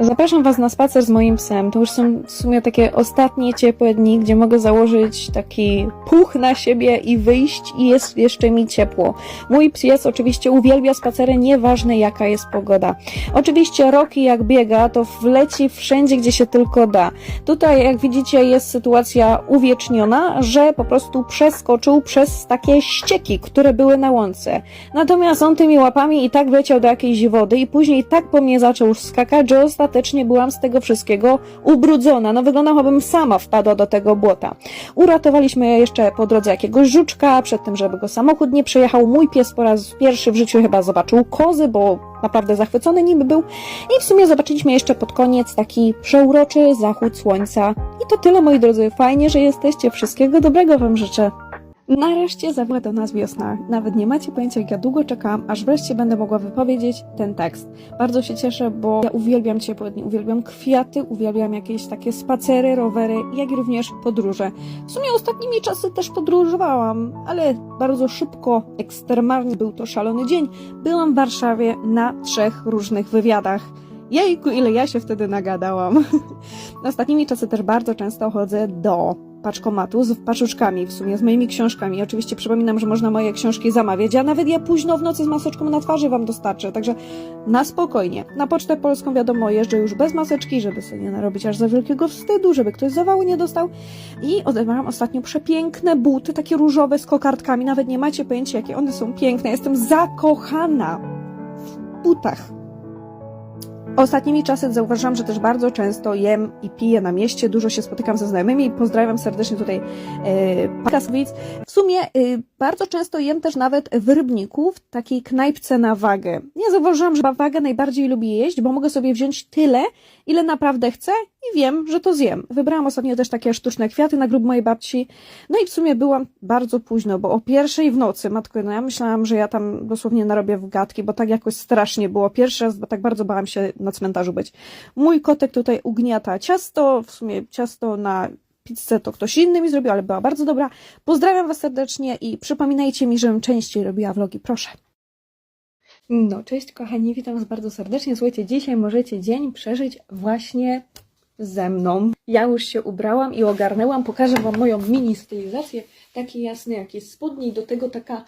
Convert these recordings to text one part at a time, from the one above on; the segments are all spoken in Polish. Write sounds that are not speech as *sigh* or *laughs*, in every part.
Zapraszam Was na spacer z moim psem. To już są w sumie takie ostatnie ciepłe dni, gdzie mogę założyć taki puch na siebie i wyjść i jest jeszcze mi ciepło. Mój pies oczywiście uwielbia spacery, nieważne jaka jest pogoda. Oczywiście Rocky jak biega, to wleci wszędzie, gdzie się tylko da. Tutaj, jak widzicie, jest sytuacja uwieczniona, że po prostu przeskoczył przez takie ścieki, które były na łące. Natomiast on tymi łapami i tak wleciał do jakiejś wody i później tak po mnie zaczął skakać, że ostatecznie byłam z tego wszystkiego ubrudzona. No wyglądało, bym sama wpadła do tego błota. Uratowaliśmy jeszcze po drodze jakiegoś żuczka, przed tym, żeby go samochód nie przejechał. Mój pies po raz pierwszy w życiu chyba zobaczył kozy, bo naprawdę zachwycony nim był. I w sumie zobaczyliśmy jeszcze pod koniec taki przeuroczy zachód słońca. I to tyle, moi drodzy. Fajnie, że jesteście. Wszystkiego dobrego Wam życzę. Nareszcie zawoła do nas wiosna. Nawet nie macie pojęcia, jak ja długo czekałam, aż wreszcie będę mogła wypowiedzieć ten tekst. Bardzo się cieszę, bo ja uwielbiam ciepłe dni, uwielbiam kwiaty, uwielbiam jakieś takie spacery, rowery, jak również podróże. W sumie ostatnimi czasy też podróżowałam, ale bardzo szybko, ekstremalnie był to szalony dzień. Byłam w Warszawie na trzech różnych wywiadach. Jejku, ile ja się wtedy nagadałam. *laughs* Ostatnimi czasy też bardzo często chodzę do paczkomatu z paczuszkami, w sumie z moimi książkami. Oczywiście przypominam, że można moje książki zamawiać, a nawet ja późno w nocy z maseczką na twarzy Wam dostarczę, także na spokojnie. Na Pocztę Polską wiadomo, jeżdżę już bez maseczki, żeby sobie nie narobić aż za wielkiego wstydu, żeby ktoś zawału nie dostał. I odebrałam ostatnio przepiękne buty, takie różowe z kokardkami, nawet nie macie pojęcia, jakie one są piękne. Jestem zakochana w butach. Ostatnimi czasy zauważyłam, że też bardzo często jem i piję na mieście, dużo się spotykam ze znajomymi. Pozdrawiam serdecznie tutaj Paskasowic. W sumie e, bardzo często jem też nawet w Rybniku, w takiej knajpce na wagę. Ja zauważyłam, że wagę najbardziej lubię jeść, bo mogę sobie wziąć tyle, ile naprawdę chcę i wiem, że to zjem. Wybrałam ostatnio też takie sztuczne kwiaty na grób mojej babci. No i w sumie byłam bardzo późno, bo o pierwszej w nocy, matko, no ja myślałam, że ja tam dosłownie narobię w gadki, bo tak jakoś strasznie było. Pierwszy raz, bo tak bardzo bałam się na cmentarzu być. Mój kotek tutaj ugniata ciasto, w sumie ciasto na pizzę to ktoś inny mi zrobił, ale była bardzo dobra. Pozdrawiam Was serdecznie i przypominajcie mi, żebym częściej robiła vlogi, proszę. No, cześć kochani, witam Was bardzo serdecznie. Słuchajcie, dzisiaj możecie dzień przeżyć właśnie ze mną. Ja już się ubrałam i ogarnęłam. Pokażę Wam moją mini stylizację. Taki jasny, jakie spodnie i do tego taka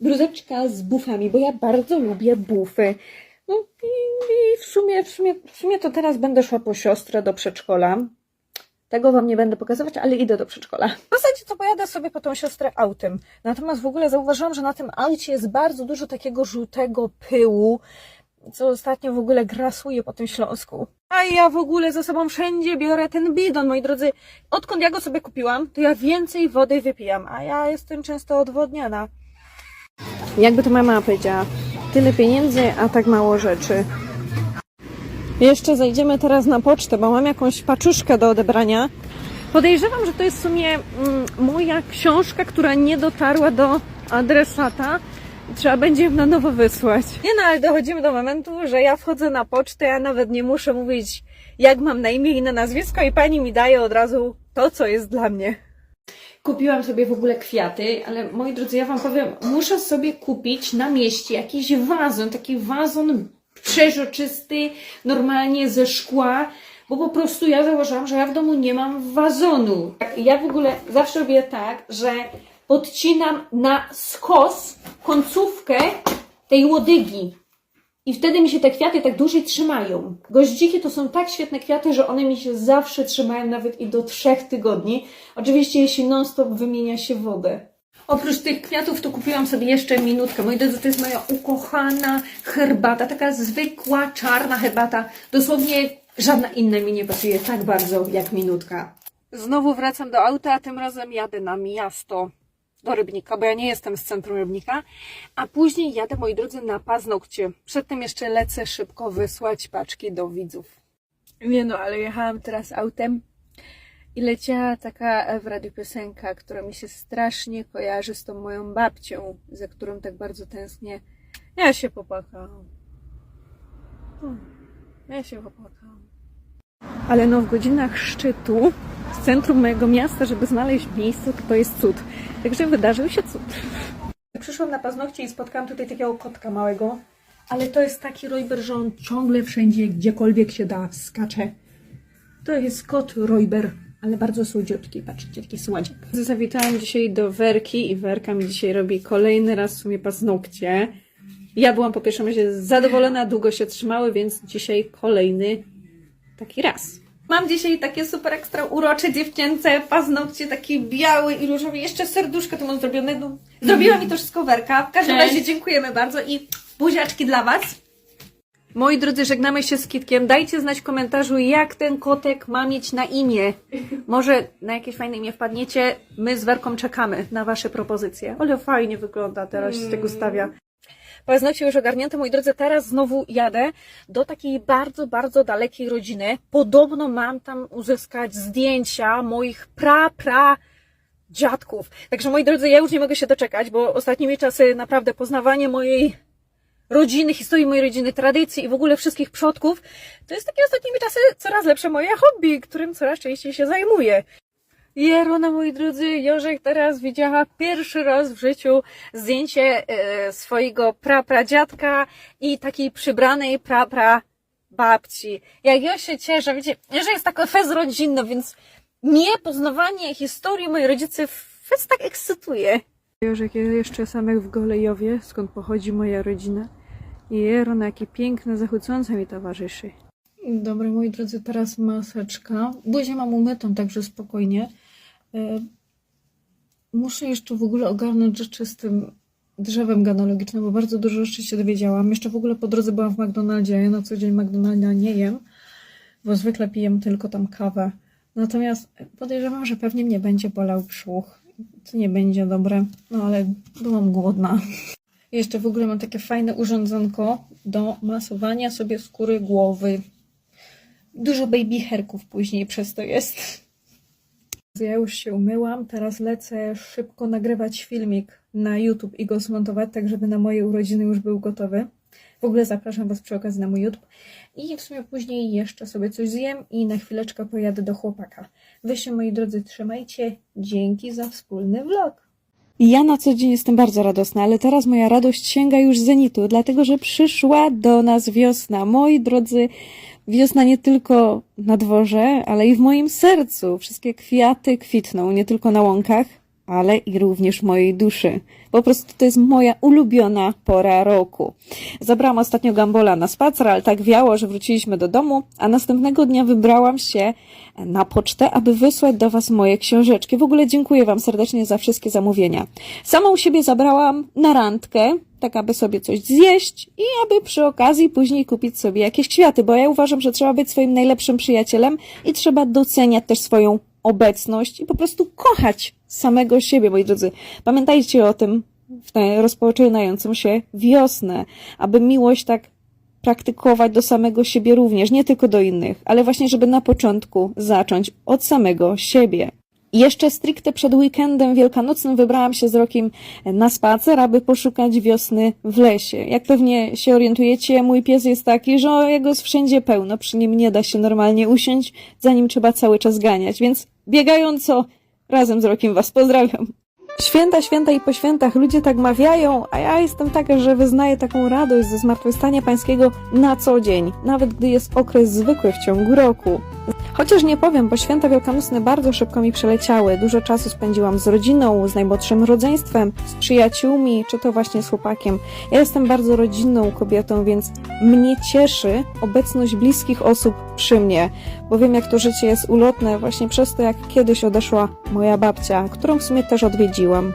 bluzeczka z bufami, bo ja bardzo lubię bufy. No i, i w, sumie, w, sumie, w sumie to teraz będę szła po siostrę do przedszkola. Tego Wam nie będę pokazywać, ale idę do przedszkola. W zasadzie to pojadę sobie po tą siostrę autem. Natomiast w ogóle zauważyłam, że na tym aucie jest bardzo dużo takiego żółtego pyłu, co ostatnio w ogóle grasuje po tym Śląsku. A ja w ogóle ze sobą wszędzie biorę ten bidon, moi drodzy. Odkąd ja go sobie kupiłam, to ja więcej wody wypijam, a ja jestem często odwodniana. Jakby to mama powiedziała, tyle pieniędzy, a tak mało rzeczy. Jeszcze zajdziemy teraz na pocztę, bo mam jakąś paczuszkę do odebrania. Podejrzewam, że to jest w sumie mm, moja książka, która nie dotarła do adresata. Trzeba będzie ją na nowo wysłać. Nie no, ale dochodzimy do momentu, że ja wchodzę na pocztę, ja nawet nie muszę mówić, jak mam na imię i na nazwisko, i pani mi daje od razu to, co jest dla mnie. Kupiłam sobie w ogóle kwiaty, ale moi drodzy, ja Wam powiem, muszę sobie kupić na mieście jakiś wazon, taki wazon przeźroczysty, normalnie ze szkła, bo po prostu ja zauważyłam, że ja w domu nie mam wazonu. Ja w ogóle zawsze robię tak, że odcinam na skos końcówkę tej łodygi. I wtedy mi się te kwiaty tak dłużej trzymają. Goździki to są tak świetne kwiaty, że one mi się zawsze trzymają nawet i do trzech tygodni. Oczywiście jeśli non-stop wymienia się wodę. Oprócz tych kwiatów to kupiłam sobie jeszcze minutkę. Moi drodzy, to jest moja ukochana herbata, taka zwykła, czarna herbata. Dosłownie żadna inna mi nie pasuje tak bardzo jak minutka. Znowu wracam do auta, a tym razem jadę na miasto do Rybnika, bo ja nie jestem z centrum Rybnika, a później jadę, moi drodzy, na paznokcie. Przedtem jeszcze lecę szybko wysłać paczki do widzów. Nie no, ale jechałam teraz autem i leciała taka w radiu piosenka, która mi się strasznie kojarzy z tą moją babcią, za którą tak bardzo tęsknię. Ja się popłakałam. Ja się popłakałam. Ale no w godzinach szczytu w centrum mojego miasta, żeby znaleźć miejsce, to to jest cud. Także wydarzył się cud. Przyszłam na paznokcie i spotkałam tutaj takiego kotka małego. Ale to jest taki Royber, że on ciągle wszędzie, gdziekolwiek się da, skacze. To jest kot Royber, ale bardzo słodziutki. Patrzcie, jaki słodziak. Zawitałam dzisiaj do Werki i Werka mi dzisiaj robi kolejny raz w sumie paznokcie. Ja byłam po pierwszym razie zadowolona, długo się trzymały, więc dzisiaj kolejny taki raz. Mam dzisiaj takie super ekstra urocze dziewczęce paznokcie, takie biały i różowy, jeszcze serduszko to mam zrobione. No, zrobiła mi to wszystko Werka. W każdym Cześć. razie dziękujemy bardzo i buziaczki dla Was. Moi drodzy, żegnamy się z Kitkiem. Dajcie znać w komentarzu, jak ten kotek ma mieć na imię. Może na jakieś fajne imię wpadniecie. My z Werką czekamy na Wasze propozycje. Ale fajnie wygląda teraz z tego stawia. Paznokcie już ogarnięte, moi drodzy, teraz znowu jadę do takiej bardzo, bardzo dalekiej rodziny. Podobno mam tam uzyskać zdjęcia moich pra, pra dziadków. Także moi drodzy, ja już nie mogę się doczekać, bo ostatnimi czasy naprawdę poznawanie mojej rodziny, historii mojej rodziny, tradycji i w ogóle wszystkich przodków, to jest takie ostatnimi czasy coraz lepsze moje hobby, którym coraz częściej się zajmuję. Jerona, moi drodzy, Jorzek teraz widziała pierwszy raz w życiu zdjęcie e, swojego prapradziadka i takiej przybranej prapra babci. Jak ja się cieszę, wiecie, że jest taka fez rodzinna, więc mnie poznawanie historii mojej rodzicy fez tak ekscytuje. Jorzek jeszcze samych w Golejowie, skąd pochodzi moja rodzina. Jerona, jakie piękne, zachwycące mi towarzyszy. Dobra, moi drodzy, teraz maseczka. Buzię mam umytą, także spokojnie. E, Muszę jeszcze w ogóle ogarnąć rzeczy z tym drzewem genealogicznym, bo bardzo dużo rzeczy się dowiedziałam. Jeszcze w ogóle po drodze byłam w McDonaldzie, ja na co dzień McDonalda nie jem, bo zwykle piję tylko tam kawę. Natomiast podejrzewam, że pewnie mnie będzie bolał brzuch. To nie będzie dobre, no ale byłam głodna. Jeszcze w ogóle mam takie fajne urządzonko do masowania sobie skóry głowy. Dużo baby hairków później przez to jest. Ja już się umyłam, teraz lecę szybko nagrywać filmik na YouTube i go zmontować, tak żeby na moje urodziny już był gotowy. W ogóle zapraszam Was przy okazji na mój YouTube. I w sumie później jeszcze sobie coś zjem i na chwileczkę pojadę do chłopaka. Wy się, moi drodzy, trzymajcie. Dzięki za wspólny vlog. Ja na co dzień jestem bardzo radosna, ale teraz moja radość sięga już zenitu, dlatego że przyszła do nas wiosna. Moi drodzy, wiosna nie tylko na dworze, ale i w moim sercu. Wszystkie kwiaty kwitną, nie tylko na łąkach, ale i również mojej duszy. Po prostu to jest moja ulubiona pora roku. Zabrałam ostatnio Gambola na spacer, ale tak wiało, że wróciliśmy do domu, a następnego dnia wybrałam się na pocztę, aby wysłać do Was moje książeczki. W ogóle dziękuję Wam serdecznie za wszystkie zamówienia. Samą siebie zabrałam na randkę, tak aby sobie coś zjeść i aby przy okazji później kupić sobie jakieś kwiaty, bo ja uważam, że trzeba być swoim najlepszym przyjacielem i trzeba doceniać też swoją obecność i po prostu kochać samego siebie, moi drodzy. Pamiętajcie o tym w tę rozpoczynającą się wiosnę, aby miłość tak praktykować do samego siebie również, nie tylko do innych, ale właśnie, żeby na początku zacząć od samego siebie. Jeszcze stricte przed weekendem wielkanocnym wybrałam się z Rokiem na spacer, aby poszukać wiosny w lesie. Jak pewnie się orientujecie, mój pies jest taki, że jego jest wszędzie pełno, przy nim nie da się normalnie usiąść, za nim trzeba cały czas ganiać, więc biegająco razem z Rokiem Was pozdrawiam. Święta, święta i po świętach ludzie tak mawiają, a ja jestem taka, że wyznaję taką radość ze zmartwychwstania pańskiego na co dzień, nawet gdy jest okres zwykły w ciągu roku. Chociaż nie powiem, bo święta wielkanocne bardzo szybko mi przeleciały. Dużo czasu spędziłam z rodziną, z najmłodszym rodzeństwem, z przyjaciółmi, czy to właśnie z chłopakiem. Ja jestem bardzo rodzinną kobietą, więc mnie cieszy obecność bliskich osób przy mnie, bo wiem, jak to życie jest ulotne właśnie przez to, jak kiedyś odeszła moja babcia, którą w sumie też odwiedziłam.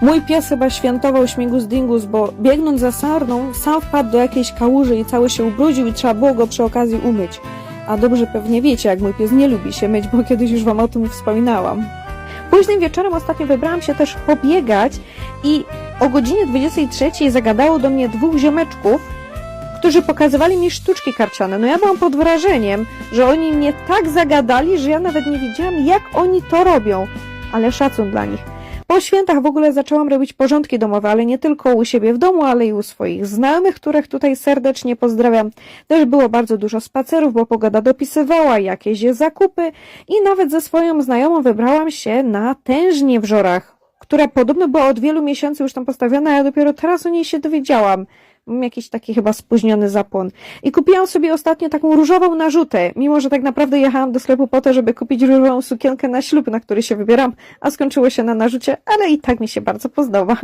Mój pies chyba świętował śmigus dingus, bo biegnąc za sarną, sam wpadł do jakiejś kałuży i cały się ubrudził i trzeba było go przy okazji umyć. A dobrze pewnie wiecie, jak mój pies nie lubi się myć, bo kiedyś już wam o tym wspominałam. Późnym wieczorem ostatnio wybrałam się też pobiegać i o godzinie 23 zagadało do mnie dwóch ziomeczków, którzy pokazywali mi sztuczki karciane. No ja byłam pod wrażeniem, że oni mnie tak zagadali, że ja nawet nie wiedziałam, jak oni to robią. Ale szacun dla nich. Po świętach w ogóle zaczęłam robić porządki domowe, ale nie tylko u siebie w domu, ale i u swoich znajomych, których tutaj serdecznie pozdrawiam. Też było bardzo dużo spacerów, bo pogoda dopisywała, jakieś zakupy i nawet ze swoją znajomą wybrałam się na tężnię w Żorach, która podobno była od wielu miesięcy już tam postawiona, a ja dopiero teraz o niej się dowiedziałam. Mam jakiś taki chyba spóźniony zapłon. I kupiłam sobie ostatnio taką różową narzutę, mimo że tak naprawdę jechałam do sklepu po to, żeby kupić różową sukienkę na ślub, na który się wybieram, a skończyło się na narzucie, ale i tak mi się bardzo podoba.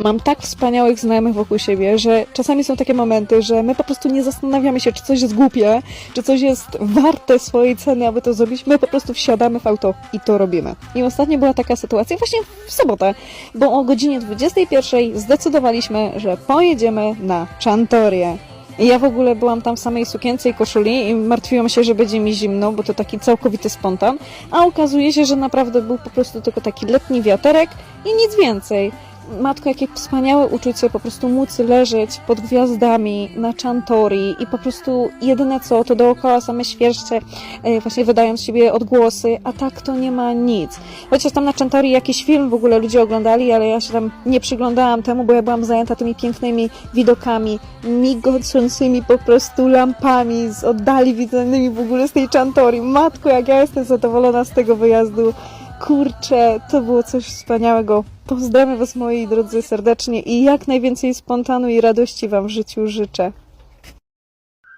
Mam tak wspaniałych znajomych wokół siebie, że czasami są takie momenty, że my po prostu nie zastanawiamy się, czy coś jest głupie, czy coś jest warte swojej ceny, aby to zrobić. My po prostu wsiadamy w auto i to robimy. I ostatnio była taka sytuacja, właśnie w sobotę, bo o godzinie 21 zdecydowaliśmy, że pojedziemy na Czantorię. I ja w ogóle byłam tam w samej sukience i koszuli i martwiłam się, że będzie mi zimno, bo to taki całkowity spontan, a okazuje się, że naprawdę był po prostu tylko taki letni wiaterek i nic więcej. Matko, jakie wspaniałe uczucie po prostu móc leżeć pod gwiazdami na Czantori i po prostu jedyne co, to dookoła same świerszcze e, właśnie wydają z siebie odgłosy, a tak to nie ma nic. Chociaż tam na Czantori jakiś film w ogóle ludzie oglądali, ale ja się tam nie przyglądałam temu, bo ja byłam zajęta tymi pięknymi widokami, migocącymi po prostu lampami z oddali widzonymi w ogóle z tej Czantori. Matko, jak ja jestem zadowolona z tego wyjazdu. Kurczę, to było coś wspaniałego. Pozdrawiam Was moi drodzy serdecznie i jak najwięcej spontanu i radości Wam w życiu życzę.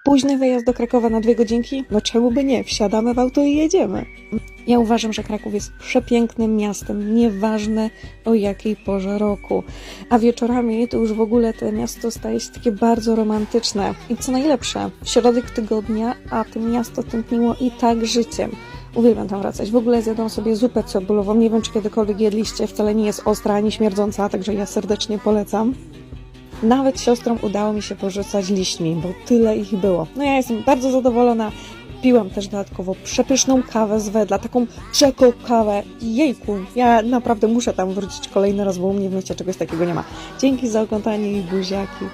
Późny wyjazd do Krakowa na dwie godzinki? No czemu by nie? Wsiadamy w auto i jedziemy. Ja uważam, że Kraków jest przepięknym miastem, nieważne o jakiej porze roku. A wieczorami to już w ogóle to miasto staje się takie bardzo romantyczne. I co najlepsze, w środek tygodnia, a to miasto tętniło i tak życiem. Uwielbiam tam wracać. W ogóle zjadłam sobie zupę cebulową. Nie wiem, czy kiedykolwiek jedliście. Wcale nie jest ostra ani śmierdząca, także ja serdecznie polecam. Nawet siostrom udało mi się porzucać liśćmi, bo tyle ich było. No ja jestem bardzo zadowolona. Piłam też dodatkowo przepyszną kawę z wedla, taką czeko kawę. Jejku, ja naprawdę muszę tam wrócić kolejny raz, bo u mnie w mieście czegoś takiego nie ma. Dzięki za oglądanie i buziaki.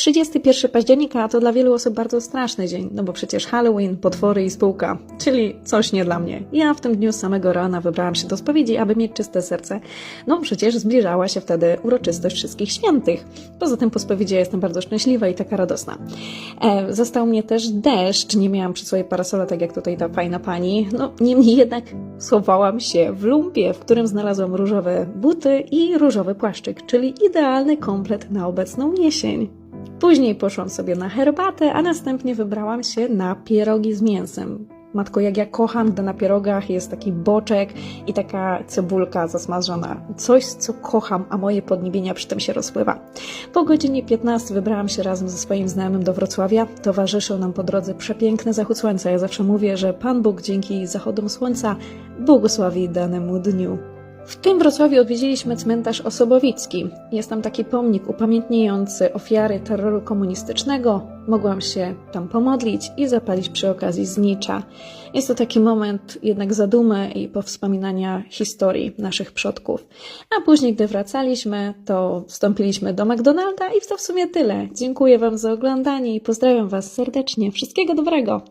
31 października to dla wielu osób bardzo straszny dzień, no bo przecież Halloween, potwory i spółka, czyli coś nie dla mnie. Ja w tym dniu samego rana wybrałam się do spowiedzi, aby mieć czyste serce. No przecież zbliżała się wtedy uroczystość wszystkich świętych. Poza tym po spowiedzi ja jestem bardzo szczęśliwa i taka radosna. E, został mnie też deszcz, nie miałam przy sobie parasola, tak jak tutaj ta fajna pani. No niemniej jednak schowałam się w lumpie, w którym znalazłam różowe buty i różowy płaszczyk, czyli idealny komplet na obecną jesień. Później poszłam sobie na herbatę, a następnie wybrałam się na pierogi z mięsem. Matko, jak ja kocham, gdy na pierogach jest taki boczek i taka cebulka zasmażona. Coś, co kocham, a moje podniebienia przy tym się rozpływa. Po godzinie 15 wybrałam się razem ze swoim znajomym do Wrocławia. Towarzyszył nam po drodze przepiękny zachód słońca. Ja zawsze mówię, że Pan Bóg dzięki zachodom słońca błogosławi danemu dniu. W tym Wrocławiu odwiedziliśmy cmentarz Osobowicki. Jest tam taki pomnik upamiętniający ofiary terroru komunistycznego. Mogłam się tam pomodlić i zapalić przy okazji znicza. Jest to taki moment jednak zadumy i powspominania historii naszych przodków. A później, gdy wracaliśmy, to wstąpiliśmy do McDonalda i to w sumie tyle. Dziękuję Wam za oglądanie i pozdrawiam Was serdecznie. Wszystkiego dobrego!